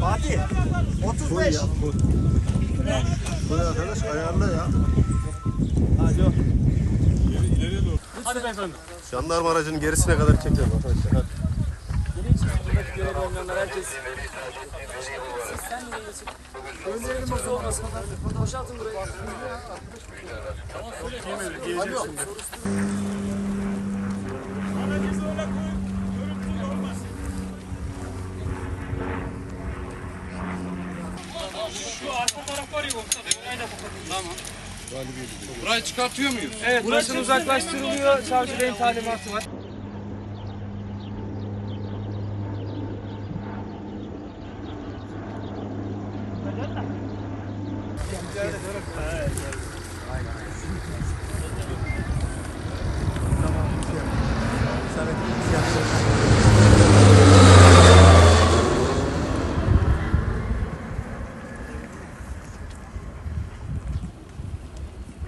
Fatih 35. Buraya arkadaş ayarla ya. Hadi beyefendi. Jandarma aracının gerisine kadar çekelim arkadaşlar. Hadi. Buradaki görev olmayanlar herkes. Sen mi geliyorsun? Önlerinin bozu olmasın. Boşaltın burayı. Şu arka taraf var ya ortada. Orayı da kapatalım. Tamam. Burayı çıkartıyor muyuz? Evet, burası uzaklaştırılıyor. Savcı Bey'in talimatı var.